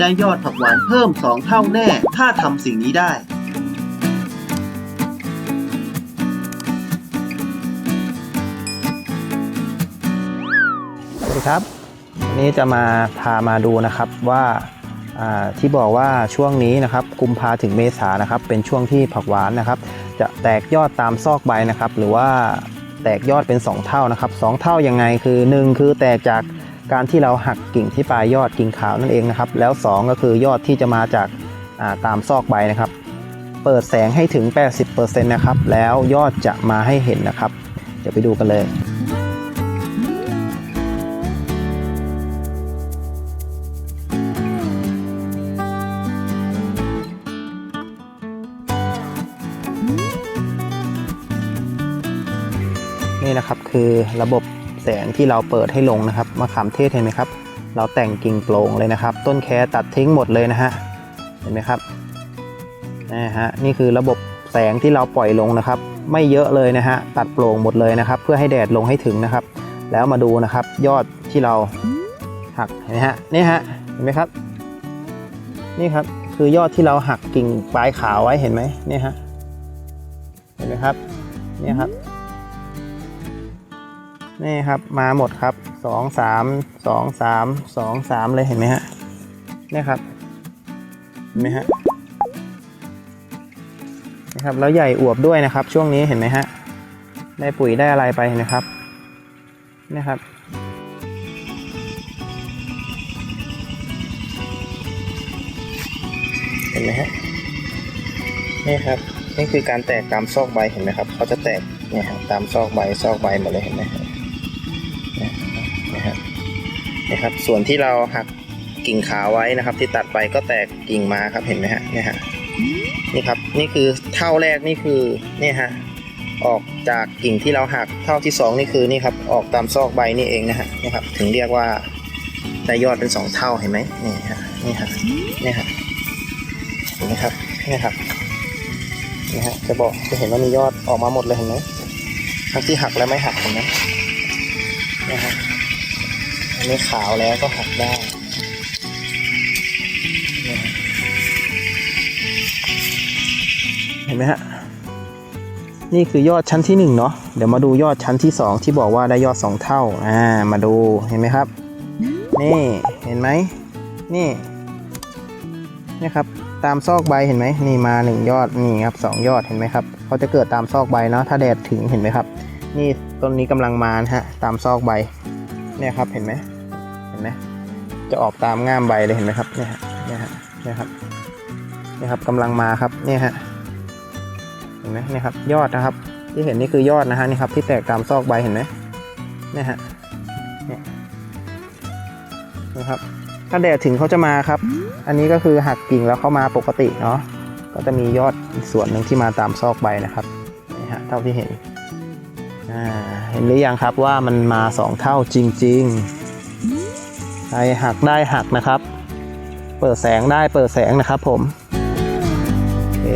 ได้ยอดผักหวานเพิ่ม 2 เท่าแน่ ถ้าทำสิ่งนี้ได้ สวัสดีครับวันนี้จะมาพามาดูนะครับว่าอ่าที่บอกว่าช่วงนี้นะครับกุมภาถึงเมษานะครับ เป็นช่วงที่ผักหวานนะครับ จะแตกยอดตามซอกใบนะครับ หรือว่าแตกยอดเป็น 2 เท่านะครับสองเท่ายังไงคือ 1 คือแตกจาก การที่เราหักกิ่งที่ปลายยอดกิ่งขาวนั่นเองนะครับ แล้ว 2 ก็คือยอดที่จะมาจากาตามซอกใบนะครับ เปิดแสงให้ถึง 80%นะครับ แล้วยอดจะมาให้เห็นนะครับ เดี๋ยวไปดูกันเลยนี่นะครับคือระบบ แสงที่เราเปิดให้ลงนะครับมะขามเทศเห็นไหมครับ เราแต่งกิ่งโปร่งเลยนะครับ ต้นแคตัดทิ้งหมดเลยนะฮะเห็นไหมครับนะฮะนี่คือระบบแสงที่เราปล่อยลงนะครับ ไม่เยอะเลยนะฮะตัดโปร่งหมดเลยนะครับ เพื่อให้แดดลงให้ถึงนะครับ แล้วมาดูนะครับยอดที่เราหักเห็นไหมฮะนี่ฮะเห็นไหมครับ นี่ครับคือยอดที่เราหักกิ่งปลายขาวไว้เห็นไหมนี่ฮะเห็นไหมครับนี่ครับ นี่ครับมาหมดครับสองสามสองสามสองสามเลยเห็นไหมฮะนี่ครับเห็นไหมฮะนะครับแล้วใหญ่อวบด้วยนะครับ ช่วงนี้เห็นไหมฮะได้ปุ๋ยได้อะไรไปเห็นไหมครับนี่ครับเห็นไหมฮะนี่ครับนี่คือการแตกตามซอกใบเห็นไหมครับเขาจะแตกเนี่ยตามซอกใบซอกใบหมดเลยเห็นไหม นี่ครับ ส่วนที่เราหักกิ่งขาวไว้นะครับ ที่ตัดไปก็แตกกิ่งมาครับเห็นไหมฮะเนี่ยฮะนี่ครับนี่คือเท่าแรกนี่คือเนี่ยฮะออกจากกิ่งที่เราหักเท่าที่สองนี่คือนี่ครับออกตามซอกใบนี่เองนะฮะนี่ครับถึงเรียกว่าได้ยอดเป็นสองเท่าเห็นไหมนี่ฮะนี่ฮะนี่ฮะเห็นไหมครับนี่ครับนี่ฮะจะบอกจะเห็นว่ามียอดออกมาหมดเลยเห็นไหมทั้งที่หักและไม่หักเห็นไหมนี่ฮะ อันนี้ขาวแล้วก็หักได้เห็นไหมฮะ นี่คือยอดชั้นที่หนึ่งเนาะ เดี๋ยวมาดูยอดชั้นที่สองที่บอกว่าได้ยอดสองเท่า อ่า มาดู เห็นไหมครับ นี่ เห็นไหม นี่ นี่ครับ ตามซอกใบเห็นไหม นี่มาหนึ่งยอด นี่ครับสองยอด เห็นไหมครับ เขาจะเกิดตามซอกใบเนาะ ถ้าแดดถึง เห็นไหมครับ นี่ต้นนี้กำลังมานะฮะ ตามซอกใบ เนี่ยครับ เห็นไหม ห็นไหมจะออกตามง่ามใบเลยเห็นไหมครับเนี่ยฮะเนี่ยฮะเนี่ยครับเนี่ยครับกำลังมาครับเนี่ยฮะเห็นไหมเนี่ยครับยอดนะครับ ที่เห็นนี่คือยอดนะฮะนี่ครับที่แตกตามซอกใบเห็นไหมเนี่ยฮะเนี่ยนะครับถ้าแดดถึงเขาจะมาครับ อันนี้ก็คือหักกิ่งแล้วเขามาปกติเนาะก็จะมียอดอีกส่วนหนึ่งที่มาตามซอกใบนะครับนี่ฮะเท่าที่เห็นอ่าเห็นหรือยังครับว่ามันมาสองเท่าจริง ๆ ใครหักได้หักนะครับ เปิดแสงได้เปิดแสงนะครับผมโอเค